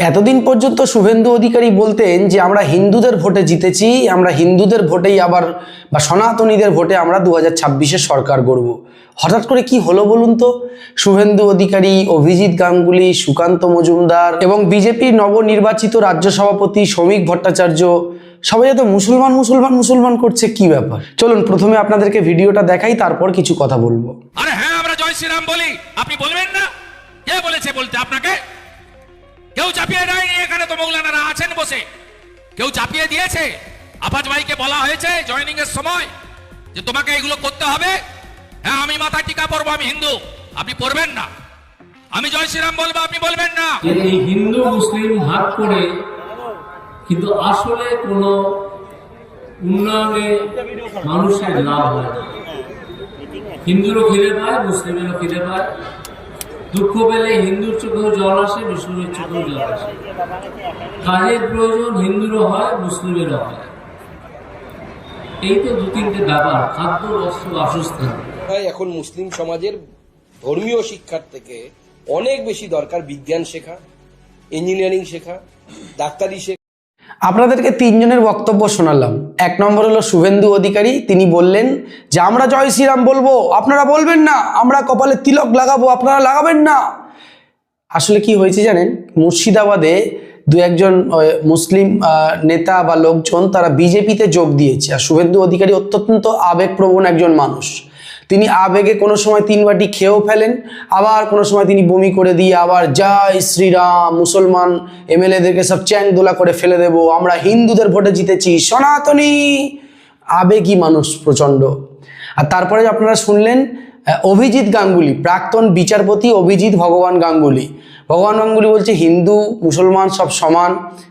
এতদিন পর্যন্ত শুভেন্দু অধিকারী বলতেন যে আমরা হিন্দুদের ভোটে জিতেছি, আমরা হিন্দুদের ভোটেই আবার বা সনাতনীদের ভোটে আমরা দু হাজার সরকার গড়ব। হঠাৎ করে কি হলো বলুন তো? শুভেন্দু অধিকারী, অভিজিৎ গাঙ্গুলি, সুকান্ত মজুমদার এবং বিজেপির নবনির্বাচিত রাজ্য সভাপতি শ্রমিক ভট্টাচার্য, সবাই এত মুসলমান মুসলমান মুসলমান করছে কি ব্যাপার? চলুন, প্রথমে আপনাদেরকে ভিডিওটা দেখাই, তারপর কিছু কথা বলব। আরে হ্যাঁ আমরা জয় শ্রীরাম বলি। আপনি বলবেন না? কে বলেছে বলতে আপনাকে? কেউ চাপিয়ে দেয়নি এখানে তো মৌলানারা আছেন বসে। কেউ চাপিয়ে দিয়েছে। আপাজ ভাইকে বলা হয়েছে জয়নিং এর সময় যে তোমাকে এগুলো করতে হবে। হ্যাঁ আমি মাথা টিকা পরবো, আমি হিন্দু। আপনি পড়বেন না। আমি জয় শ্রীরাম বলব, আপনি বলবেন না। এই হিন্দু, মুসলিম ভাগ করে কিন্তু আসলে কোনো উন্নয়নে মানুষের লাভ হয় হিন্দুরও খিদে পায়, মুসলিমেরও খিদে পায়। দুঃখ পেলে হিন্দুর চোখেও জল আসে, মুসলিমের চোখেও জল আসে। কাজের প্রয়োজন হিন্দুরও হয়, মুসলিমেরও হয়। এই তো দু তিনটে ব্যাপার, খাদ্য, বস্ত্র, বাসস্থান। এখন মুসলিম সমাজের ধর্মীয় শিক্ষার থেকে অনেক বেশি দরকার বিজ্ঞান শেখা ইঞ্জিনিয়ারিং শেখা, ডাক্তারি শেখা। আপনাদেরকে তিনজনের বক্তব্য শোনালাম। এক নম্বর হলো শুভেন্দু অধিকারী, তিনি বললেন যে, আমরা জয় শ্রীরাম বলব, আপনারা বলবেন না, আমরা কপালে তিলক লাগাবো, আপনারা লাগাবেন না। আসলে কি হয়েছে জানেন, মুর্শিদাবাদে দু একজন মুসলিম নেতা বা লোকজন তারা বিজেপিতে যোগ দিয়েছে। আর শুভেন্দু অধিকারী অত্যন্ত আবেগপ্রবণ একজন মানুষ। তিনি আবেগে কোনো সময় তিন বাটি খেয়েও ফেলেন, আবার কোনো সময় তিনি বমি করে দিয়ে আবার, জয় শ্রীরাম, মুসলমান এমএলএদেরকে সব চ্যাং দোলা করে ফেলে দেব, আমরা হিন্দুদের ভোটে জিতেছি। সনাতনী আবেগী মানুষ প্রচণ্ড। আর তারপরে আপনারা শুনলেন অভিজিৎ গাঙ্গুলি, প্রাক্তন বিচারপতি অভিজিৎ ভগবান গাঙ্গুলি। ভগবান গাঙ্গুলি বলছে, হিন্দু, মুসলমান সব সমান,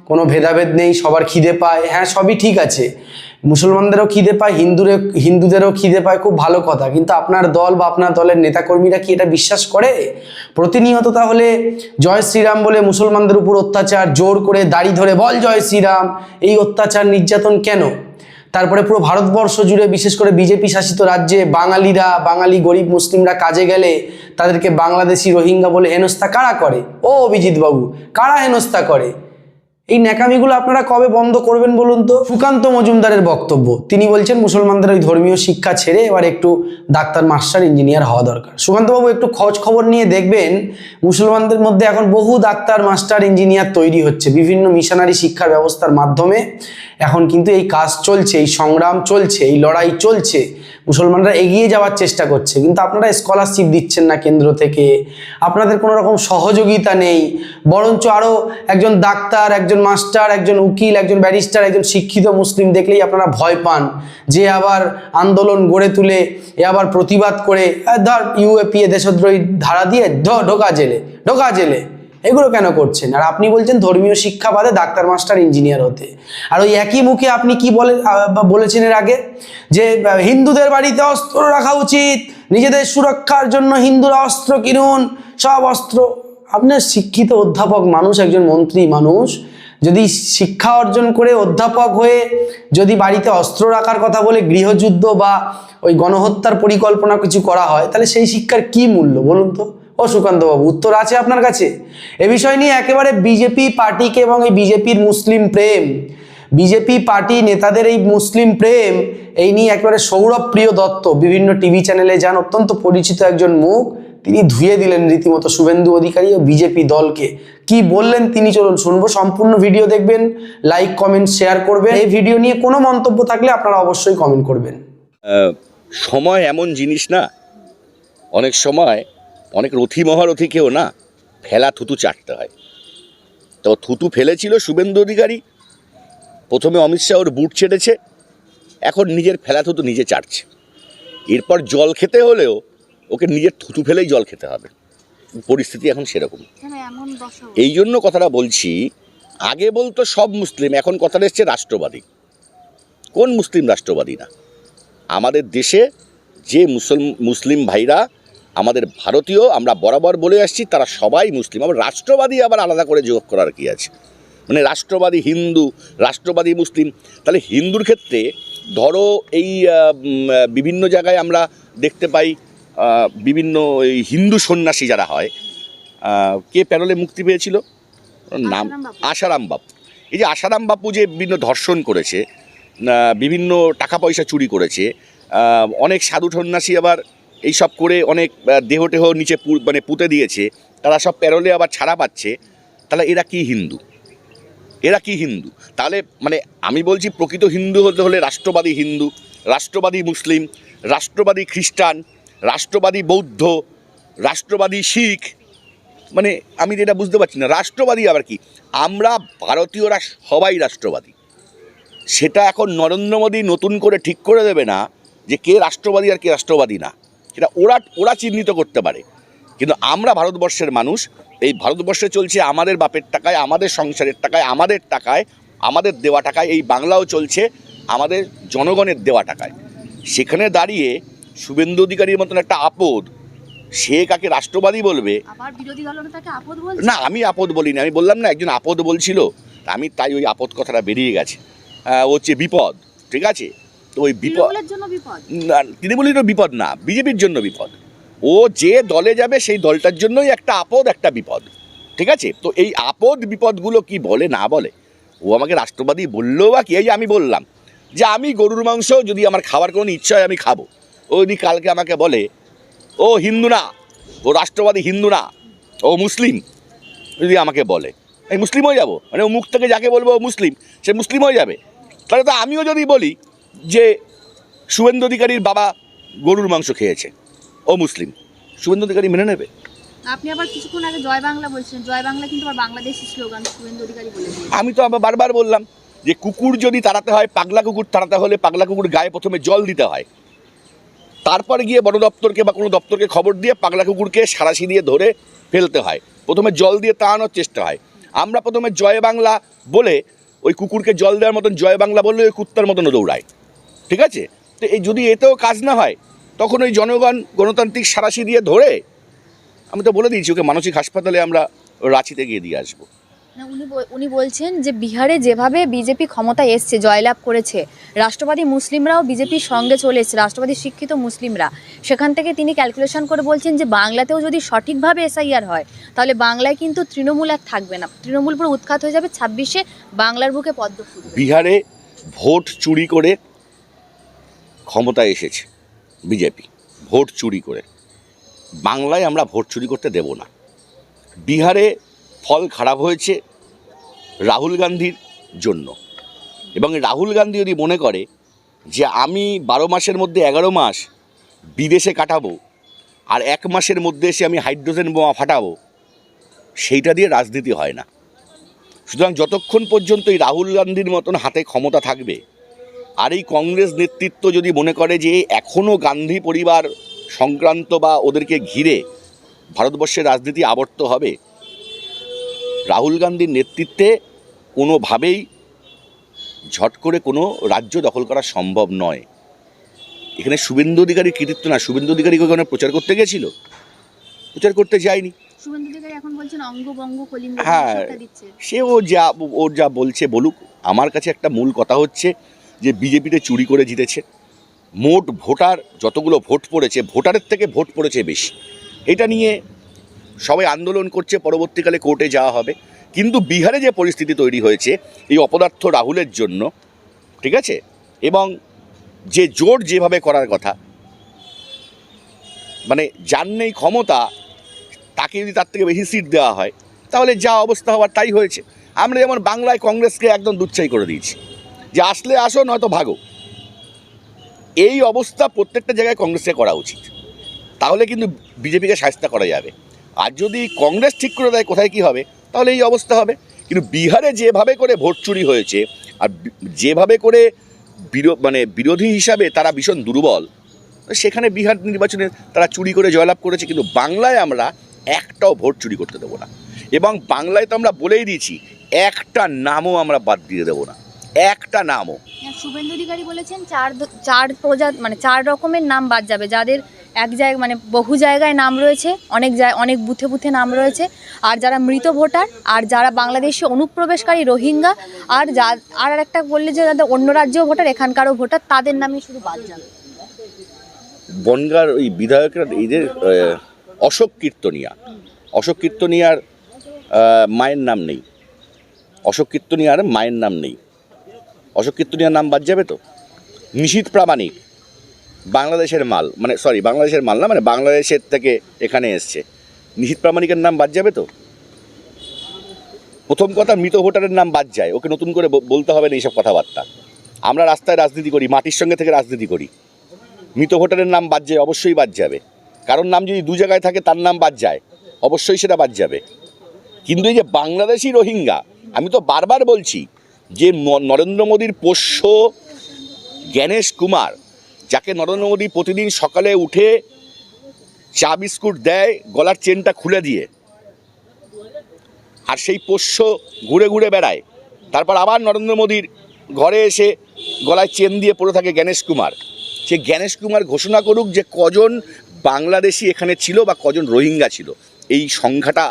কোনো ভেদাভেদ নেই, সবার খিদে পায়। হ্যাঁ সবই ঠিক আছে। মুসলমানদেরও খিদে পায়, হিন্দুরে, হিন্দুদেরও খিদে পায়, খুব ভালো কথা। কিন্তু আপনার দল বা আপনার দলের নেতাকর্মীরা কি এটা বিশ্বাস করে? প্রতিনিয়ত তাহলে জয় শ্রীরাম বলে মুসলমানদের উপর অত্যাচার, জোর করে দাড়ি ধরে, বল জয় শ্রীরাম, এই অত্যাচার নির্যাতন কেন? তারপরে পুরো ভারতবর্ষ জুড়ে, বিশেষ করে বিজেপি শাসিত রাজ্যে, বাঙালিরা, বাঙালি গরিব মুসলিমরা কাজে গেলে তাদেরকে বাংলাদেশি রোহিঙ্গা বলে হেনস্থা কারা করে? ও অভিজিৎবাবু কারা হেনস্থা করে? এই ন্যাকামিগুলো আপনারা কবে বন্ধ করবেন বলুন তো? সুকান্ত মজুমদারের বক্তব্য। তিনি বলছেন, মুসলমানদের ওই ধর্মীয় শিক্ষা ছেড়ে এবার একটু ডাক্তার, মাস্টার, ইঞ্জিনিয়ার হওয়া দরকার। সুকান্তবাবু, একটু খোঁজ খবর নিয়ে দেখবেন, মুসলমানদের মধ্যে এখন বহু ডাক্তার, মাস্টার, ইঞ্জিনিয়ার তৈরি হচ্ছে। বিভিন্ন মিশনারি শিক্ষা ব্যবস্থার মাধ্যমে এখন কিন্তু এই কাজ চলছে, এই সংগ্রাম চলছে, এই লড়াই চলছে। মুসলমানরা এগিয়ে যাওয়ার চেষ্টা করছে। কিন্তু আপনারা স্কলারশিপ দিচ্ছেন না কেন্দ্র থেকে। আপনাদের কোনো রকম সহযোগিতা নেই। বরঞ্চ আরও একজন ডাক্তার, একজন মাস্টার, একজন উকিল, একজন ব্যারিস্টার, একজন শিক্ষিত মুসলিম দেখলেই আপনারা ভয় পান যে আবার আন্দোলন গড়ে তুলে, এ আবার প্রতিবাদ করে ধর ইউএপিএ দেশদ্রোহী ধারা দিয়ে ঢোকা জেলে ঢোকা জেলে। এগুলো কেন করছেন? আর আপনি বলছেন ধর্মীয় শিক্ষা বাদে ডাক্তার, মাস্টার, ইঞ্জিনিয়ার হতে। আর ওই একই মুখে আপনি কি বলে বলেছেন এর আগে? যে হিন্দুদের বাড়িতে অস্ত্র রাখা উচিত, নিজেদের সুরক্ষার জন্য হিন্দুরা অস্ত্র কিনুন, সব অস্ত্র। আপনার শিক্ষিত অধ্যাপক মানুষ, একজন মন্ত্রী মানুষ যদি শিক্ষা অর্জন করে অধ্যাপক হয়ে যদি বাড়িতে অস্ত্র রাখার কথা বলে গৃহযুদ্ধ বা ওই গণহত্যার পরিকল্পনা কিছু করা হয়, তাহলে সেই শিক্ষার কি মূল্য বলুন তো? ও সুকান্তবাবু, উত্তর আছে আপনার কাছে? এ বিষয় নিয়ে একেবারে বিজেপি পার্টিকে এবং এই বিজেপির মুসলিম প্রেম, বিজেপি পার্টি নেতাদের এই মুসলিম প্রেম, এই নিয়ে একেবারে সৌরভ প্রিয় দত্ত বিভিন্ন টিভি চ্যানেলে যান, অত্যন্ত পরিচিত একজন মুখ তিনি ধুয়ে দিলেন রীতিমতো শুভেন্দু অধিকারী ও বিজেপি দলকে। কি বললেন তিনি চলুন শুনব, সম্পূর্ণ ভিডিও দেখবেন লাইক কমেন্ট শেয়ার করবেন। এই ভিডিও নিয়ে কোনো মন্তব্য থাকলে আপনারা অবশ্যই কমেন্ট করবেন। সময় এমন জিনিস না, অনেক সময় অনেক রথি মহারথীকেও না ফেলা থুতু চাটতে হয়। তো থুতু ফেলেছিল শুভেন্দু অধিকারী, প্রথমে অমিত শাহ ওর বুট ছেড়েছে, এখন নিজের ফেলা থুতু নিজে চাটছে। এরপর জল খেতে হলেও ওকে নিজের থুতু ফেলেই জল খেতে হবে। পরিস্থিতি এখন সেরকম। এই জন্য কথাটা বলছি আগে বলতো সব মুসলিম এখন কথাটা এসছে রাষ্ট্রবাদী। কোন মুসলিম রাষ্ট্রবাদী না? আমাদের দেশে যে মুসল মুসলিম ভাইরা আমাদের ভারতীয় আমরা বরাবর বলে আসছি তারা সবাই মুসলিম। আবার রাষ্ট্রবাদী আবার আলাদা করে যোগ করার কি আছে? মানে রাষ্ট্রবাদী হিন্দু রাষ্ট্রবাদী মুসলিম তাহলে হিন্দুর ক্ষেত্রে ধরো এই বিভিন্ন জায়গায় আমরা দেখতে পাই বিভিন্ন এই হিন্দু সন্ন্যাসী যারা হয় কে প্যারোলে মুক্তি পেয়েছিল? নাম আশারাম বাপু। এই যে আশারাম বাপু যে বিভিন্ন ধর্ষণ করেছে বিভিন্ন টাকা পয়সা চুরি করেছে অনেক সাধু সন্ন্যাসী আবার এই সব করে অনেক দেহ টেহ নিচে মানে পুঁতে দিয়েছে তারা সব প্যারোলে আবার ছাড়া পাচ্ছে তাহলে এরা কি হিন্দু? এরা কি হিন্দু? তাহলে মানে আমি বলছি প্রকৃত হিন্দু হতে হলে রাষ্ট্রবাদী হিন্দু রাষ্ট্রবাদী মুসলিম রাষ্ট্রবাদী খ্রিস্টান রাষ্ট্রবাদী বৌদ্ধ, রাষ্ট্রবাদী শিখ মানে আমি যেটা বুঝতে পারছি না, রাষ্ট্রবাদী আবার কি? আমরা ভারতীয়রা সবাই রাষ্ট্রবাদী। সেটা এখন নরেন্দ্র মোদী নতুন করে ঠিক করে দেবে না যে কে রাষ্ট্রবাদী আর কে রাষ্ট্রবাদী না। সেটা ওরা ওরা চিহ্নিত করতে পারে। কিন্তু আমরা ভারতবর্ষের মানুষ, এই ভারতবর্ষে চলছে আমাদের বাপের টাকায়, আমাদের সংসারের টাকায়, আমাদের টাকায়, আমাদের দেওয়া টাকায়, এই বাংলাও চলছে আমাদের জনগণের দেওয়া টাকায়। সেখানে দাঁড়িয়ে শুভেন্দু অধিকারীর মতন একটা আপদ সে কাকে রাষ্ট্রবাদী বলবে? না আমি আপদ বলিনি। আমি বললাম না একজন আপদ বলছিল তা আমি তাই ওই আপদ কথাটা বেরিয়ে গেছে। হচ্ছে বিপদ ঠিক আছে? তো ওই বিপদ তৃণমূলের জন্য বিপদ? না বিপদ না বিজেপির জন্য বিপদ। ও যে দলে যাবে সেই দলটার জন্যই একটা আপদ একটা বিপদ ঠিক আছে? তো এই আপদ বিপদগুলো কি বলে না বলে? ও আমাকে রাষ্ট্রবাদী বলল বা কি? এই যে আমি বললাম যে আমি গরুর মাংস যদি আমার খাবার কোনো ইচ্ছা হয় আমি খাব। ও যদি কালকে আমাকে বলে ও হিন্দু না ও রাষ্ট্রবাদী হিন্দু না ও মুসলিম। যদি আমাকে বলে আমি মুসলিম হয়ে যাব? মানে ও মুখ থেকে যাকে বলব ও মুসলিম সে মুসলিম হয়ে যাবে। তাহলে তো আমিও যদি বলি যে শুভেন্দু অধিকারীর বাবা গরুর মাংস খেয়েছে ও মুসলিম শুভেন্দু অধিকারী মেনে নেবে? আপনি আবার কিছুক্ষণ আগে জয় বাংলা বলছিলেন জয় বাংলা কিন্তু আবার বাংলাদেশি স্লোগান শুভেন্দু অধিকারী আমি তো আবার বারবার বললাম যে কুকুর যদি তাড়াতে হয় পাগলা কুকুর তাড়াতে হলে পাগলা কুকুর গায়ে প্রথমে জল দিতে হয়। তারপরে গিয়ে বন দপ্তরকে বা কোনো দপ্তরকে খবর দিয়ে পাগলা কুকুরকে সারাশি দিয়ে ধরে ফেলতে হয়। প্রথমে জল দিয়ে তাড়ানোর চেষ্টা হয়। আমরা প্রথমে জয় বাংলা বলে ওই কুকুরকে জল দেওয়ার মতন জয় বাংলা বললে ওই কুত্তার মতন দৌড়ায়। ঠিক আছে? তো এই যদি এতেও কাজ না হয়, তখন ওই জনগণ গণতান্ত্রিক সারাশি দিয়ে ধরে, আমি তো বলে দিয়েছি, ওকে মানসিক হাসপাতালে আমরা রাঁচিতে গিয়ে দিয়ে আসব। উনি উনি বলছেন যে বিহারে যেভাবে বিজেপি ক্ষমতায় এসছে, জয়লাভ করেছে, রাষ্ট্রবাদী মুসলিমরাও বিজেপির সঙ্গে চলে এসছে, রাষ্ট্রবাদী শিক্ষিত মুসলিমরা, সেখান থেকে তিনি ক্যালকুলেশন করে বলছেন যে বাংলাতেও যদি সঠিকভাবে এসআইআর হয়, তাহলে বাংলায় কিন্তু তৃণমূল আর থাকবে না। তৃণমূল পুরো উৎখাত হয়ে যাবে, ছাব্বিশে বাংলার বুকে পদ্ম বিহারে ভোট চুরি করে ক্ষমতায় এসেছে বিজেপি, ভোট চুরি করে। বাংলায় আমরা ভোট চুরি করতে দেব না। বিহারে ফল খারাপ হয়েছে রাহুল গান্ধীর জন্য। এবং রাহুল গান্ধী যদি মনে করে যে আমি বারো মাসের মধ্যে এগারো মাস বিদেশে কাটাবো আর এক মাসের মধ্যে এসে আমি হাইড্রোজেন বোমা ফাটাবো, সেইটা দিয়ে রাজনীতি হয় না। সুতরাং যতক্ষণ পর্যন্ত এই রাহুল গান্ধীর মতন হাতে ক্ষমতা থাকবে, আর এই কংগ্রেস নেতৃত্ব যদি মনে করে যে এখনও গান্ধী পরিবার সংক্রান্ত বা ওদেরকে ঘিরে ভারতবর্ষের রাজনীতি আবর্ত হবে রাহুল গান্ধীর নেতৃত্বে কোনোভাবেই ঝট করে কোনো রাজ্য দখল করা সম্ভব নয়। এখানে শুভেন্দু অধিকারীর কৃতিত্ব না। শুভেন্দু অধিকারী ওখানে প্রচার করতে গেছিল। প্রচার করতে যায়নি। হ্যাঁ। সে ও যা ওর যা বলছে বলুক। আমার কাছে একটা মূল কথা হচ্ছে যে বিজেপিতে চুরি করে জিতেছে। মোট ভোটার যতগুলো ভোট পড়েছে ভোটারের থেকে ভোট পড়েছে বেশি। এটা নিয়ে সবাই আন্দোলন করছে, পরবর্তীকালে কোর্টে যাওয়া হবে। কিন্তু বিহারে যে পরিস্থিতি তৈরি হয়েছে, এই অপদার্থ রাহুলের জন্য, ঠিক আছে? এবং যে জোট যেভাবে করার কথা মানে যার নেই ক্ষমতা, তাকে যদি তার থেকে বেশি সিট দেওয়া হয়, তাহলে যা অবস্থা হওয়ার তাই হয়েছে। আমরা যেমন বাংলায় কংগ্রেসকে একদম দুচ্ছাই করে দিয়েছি, যে আসলে আসো, নয়তো ভাগো। এই অবস্থা প্রত্যেকটা জায়গায় কংগ্রেসকে করা উচিত। তাহলে কিন্তু বিজেপিকে সাহায্য করা যাবে। আর যদি কংগ্রেস ঠিক করে দেয় কোথায় কি হবে? তাহলে এই অবস্থা হবে। কিন্তু বিহারে যেভাবে করে ভোট চুরি হয়েছে আর যেভাবে করে মানে বিরোধী হিসাবে তারা ভীষণ দুর্বল সেখানে বিহার নির্বাচনে তারা চুরি করে জয়লাভ করেছে। কিন্তু বাংলায় আমরা একটাও ভোট চুরি করতে দেবো না। এবং বাংলায় তো আমরা বলেই দিয়েছি একটা নামও আমরা বাদ দিয়ে দেবো না। একটা নামও। হ্যাঁ, শুভেন্দু অধিকারী বলেছেন চার চার প্রজা মানে চার রকমের নাম বাদ যাবে। যাদের এক জায়গায় মানে বহু জায়গায় নাম রয়েছে, অনেক জায়গায় অনেক বুথে বুথে নাম রয়েছে। আর যারা মৃত ভোটার, আর যারা বাংলাদেশে অনুপ্রবেশকারী রোহিঙ্গা, আর যা, আর একটা বললে যে যাদের অন্য রাজ্যেও ভোটার, এখানকারও ভোটার, তাদের নামই শুধু বাদ যাবে। বনগার ওই বিধায়করা, এদের অশোক কীর্তনিয়া। অশোক কীর্তনিয়ার মায়ের নাম নেই। অশোক কীর্তনিয়ার মায়ের নাম নেই। অশোক কীর্তনিয়ার নাম বাদ যাবে তো? নিশীত প্রামাণিক। বাংলাদেশের মাল মানে সরি বাংলাদেশের মাল না মানে বাংলাদেশের থেকে এখানে এসছে। নিশীত প্রামাণিকের নাম বাদ যাবে তো? প্রথম কথা, মৃত ভোটারের নাম বাদ যায়। ওকে নতুন করে বলতে হবে না এইসব কথাবার্তা। আমরা রাস্তায় রাজনীতি করি, মাটির সঙ্গে থেকে রাজনীতি করি। মৃত ভোটারের নাম বাদ যায়, অবশ্যই বাদ যাবে। কারণ নাম যদি দু জায়গায় থাকে, তার নাম বাদ যায়। অবশ্যই সেটা বাদ যাবে। কিন্তু এই যে বাংলাদেশি রোহিঙ্গা, আমি তো বারবার বলছি যে নরেন্দ্র মোদীর পোষ্য জ্ঞানেশ কুমার যাকে নরেন্দ্র মোদী প্রতিদিন সকালে উঠে চা বিস্কুট দেয়, গলার চেনটা খুলে দিয়ে। আর সেই পোষ্য ঘুরে ঘুরে বেড়ায়। তারপর আবার নরেন্দ্র মোদীর ঘরে এসে গলায় চেন দিয়ে পড়ে থাকে জ্ঞানেশ কুমার। সে জ্ঞানেশ কুমার ঘোষণা করুক যে কজন বাংলাদেশি এখানে ছিল বা কজন রোহিঙ্গা ছিল। এই সংখ্যাটা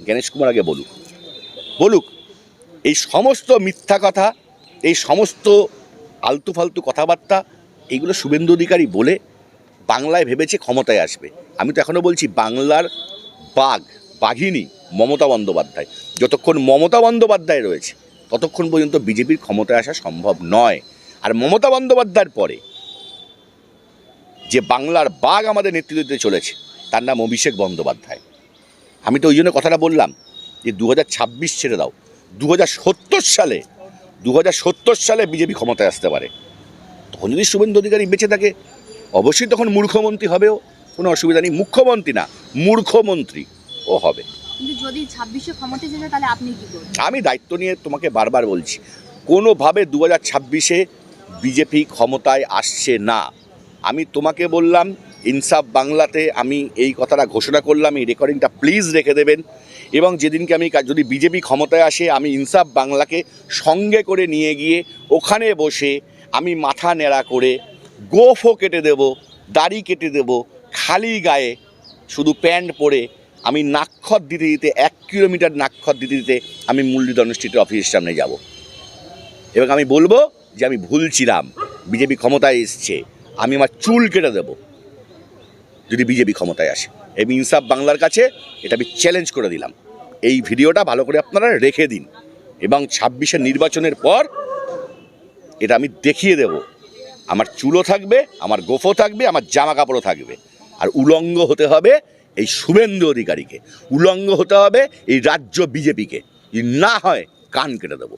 জ্ঞানেশ কুমার আগে বলুক। বলুক, এই সমস্ত মিথ্যা কথা, এই সমস্ত আলতু ফালতু কথাবার্তা এইগুলো শুভেন্দু অধিকারী বলে বাংলায় ভেবেছে ক্ষমতায় আসবে। আমি তো এখনও বলছি বাংলার বাঘ, বাঘিনী মমতা বন্দ্যোপাধ্যায়। যতক্ষণ মমতা বন্দ্যোপাধ্যায় রয়েছে, ততক্ষণ পর্যন্ত বিজেপির ক্ষমতায় আসা সম্ভব নয়। আর মমতা বন্দ্যোপাধ্যায়ের পরে যে বাংলার বাঘ আমাদের নেতৃত্ব চলেছে, তার নাম অভিষেক বন্দ্যোপাধ্যায়। আমি তো ওই জন্য কথাটা বললাম যে দু ছেড়ে দাও। দু হাজার সত্তর সালে দু হাজার সত্তর সালে বিজেপি ক্ষমতায় আসতে পারে। তখন যদি শুভেন্দু অধিকারী বেঁচে থাকে। অবশ্যই তখন মূর্খমন্ত্রী হবেও কোনো অসুবিধা নেই। মুখ্যমন্ত্রী না মূর্খমন্ত্রী ও হবে। আমি দায়িত্ব নিয়ে তোমাকে বারবার বলছি কোনোভাবে দু হাজার ছাব্বিশে বিজেপি ক্ষমতায় আসছে না। আমি তোমাকে বললাম ইনসাফ বাংলাতে আমি এই কথাটা ঘোষণা করলাম এই রেকর্ডিংটা প্লিজ রেখে দেবেন। এবং যেদিনকে আমি যদি বিজেপি ক্ষমতায় আসে আমি ইনসাফ বাংলাকে সঙ্গে করে নিয়ে গিয়ে ওখানে বসে আমি মাথা নেড়া করে গোফও কেটে দেব, দাড়ি কেটে দেব, খালি গায়ে শুধু প্যান্ট পরে আমি নাক্ষর দিতে দিতে এক কিলোমিটার নাক্ষর দিতে দিতে আমি মুরলীধর স্ট্রিটের অফিসের সামনে যাব। এবং আমি বলব যে আমি ভুল ছিলাম বিজেপি ক্ষমতায় এসছে, আমি আমার চুল কেটে দেব, যদি বিজেপি ক্ষমতায় আসে। এবং ইনসাফ বাংলার কাছে এটা আমি চ্যালেঞ্জ করে দিলাম। এই ভিডিওটা ভালো করে আপনারা রেখে দিন। এবং ছাব্বিশের নির্বাচনের পর এটা আমি দেখিয়ে দেব। আমার চুলো থাকবে, আমার গোফও থাকবে, আমার জামা কাপড়ও থাকবে। আর উলঙ্গ হতে হবে এই শুভেন্দু অধিকারীকে। উলঙ্গ হতে হবে এই রাজ্য বিজেপিকে। যদি না হয়, কান কেটে দেবো।